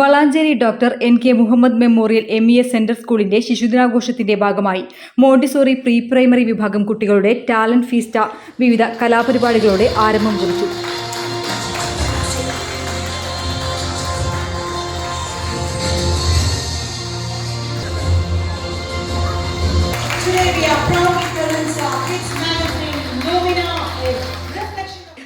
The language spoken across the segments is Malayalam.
Valanchery doctor N K Muhammad memorial M E S centre സ്കൂളിന്റെ ശിശുദിനാഘോഷത്തിന്റെ ഭാഗമായി മോണ്ടിസോറി പ്രീ പ്രൈമറി വിഭാഗം കുട്ടികളുടെ ടാലന്റ് ഫീസ്റ്റ വിവിധ കലാപരിപാടികളോടെ ആരംഭം കുറിച്ചു.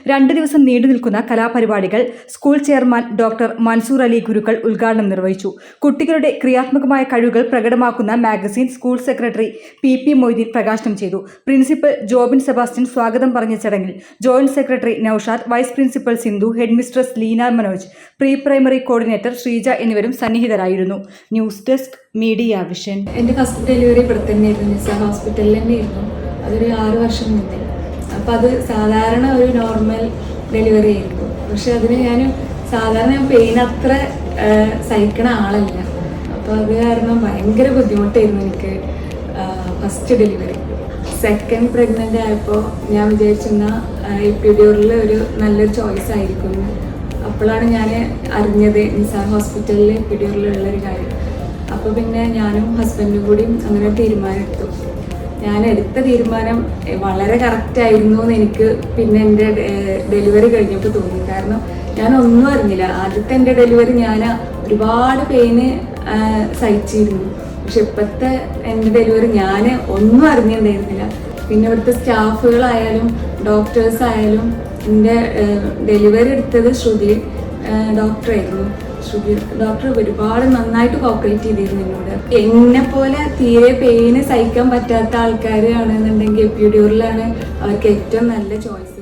രണ്ട് ദിവസം നീണ്ടു നിൽക്കുന്ന കലാപരിപാടികൾ school chairman doctor Mansoor Ali Gurukkal ഉദ്ഘാടനം നിർവഹിച്ചു. കുട്ടികളുടെ ക്രിയാത്മകമായ കഴിവുകൾ പ്രകടമാക്കുന്ന magazine school secretary P P Moideen പ്രകാശനം ചെയ്തു. പ്രിൻസിപ്പൽ ജോബിൻ സെബാസ്റ്റ്യൻ സ്വാഗതം പറഞ്ഞ ചടങ്ങിൽ joint secretary Noushad vice principal Sindhu headmistress Leena Manoj pre primary coordinator Sreeja എന്നിവരും സന്നിഹിതരായിരുന്നു. News desk media vision. എന്റെ ഫസ്റ്റ് ഡെലിവറി ഇവിടെ തന്നെയായിരുന്നു ഹോസ്പിറ്റലിൽ തന്നെയായിരുന്നു. അതൊരു ആറ് വർഷം മുന്നേ. അപ്പം അത് സാധാരണ ഒരു നോർമൽ ഡെലിവറി ആയിരുന്നു പക്ഷെ അതിന് ഞാൻ സാധാരണ പെയിൻ അത്ര സഹിക്കണ ആളല്ല. അപ്പോൾ അത് കാരണം ഭയങ്കര ബുദ്ധിമുട്ടായിരുന്നു എനിക്ക് ഫസ്റ്റ് ഡെലിവറി സെക്കൻഡ് പ്രഗ്നന്റ് ആയപ്പോൾ ഞാൻ വിചാരിച്ചിരുന്ന എപ്പിഡ്യൂറിൽ ഒരു നല്ലൊരു ചോയ്സ് ആയിരിക്കും. അപ്പോഴാണ് ഞാൻ അറിഞ്ഞത് നിസാർ ഹോസ്പിറ്റലിൽ എപ്പിഡ്യൂറിലുള്ളൊരു കാര്യം. അപ്പോൾ പിന്നെ ഞാനും ഹസ്ബൻഡും കൂടിയും അങ്ങനെ തീരുമാനമെടുത്തു ഞാൻ എടുത്ത തീരുമാനം വളരെ കറക്റ്റ് ആയിരുന്നു എന്ന് എനിക്ക് പിന്നെ എന്റെ ഡെലിവറി കഴിഞ്ഞപ്പോൾ തോന്നി. കാരണം ഞാൻ ഒന്നും അറിഞ്ഞില്ല. ആദ്യത്തെ എന്റെ ഡെലിവറി ഞാൻ ഒരുപാട് പെയിന് സഹിച്ചിരുന്നു. പക്ഷെ ഇപ്പോഴത്തെ എന്റെ ഡെലിവറി ഞാൻ ഒന്നും അറിഞ്ഞിട്ടുണ്ടായിരുന്നില്ല. പിന്നെ ഇവിടുത്തെ സ്റ്റാഫുകളായാലും ഡോക്ടേഴ്സ് ആയാലും എന്റെ ഡെലിവറി എടുത്തത് ശ്രുതി ഡോക്ടറായിരുന്നു ഡോക്ടർ ഒരുപാട് നന്നായിട്ട് കോപ്പറേറ്റ് ചെയ്തിരുന്നു എന്നോട്. എന്നെ പോലെ തീരെ പെയിന് സഹിക്കാൻ പറ്റാത്ത ആൾക്കാരാണെന്നുണ്ടെങ്കിൽ എപ്പിഡ്യൂറിലാണ് അവർക്ക് ഏറ്റവും നല്ല ചോയ്സ്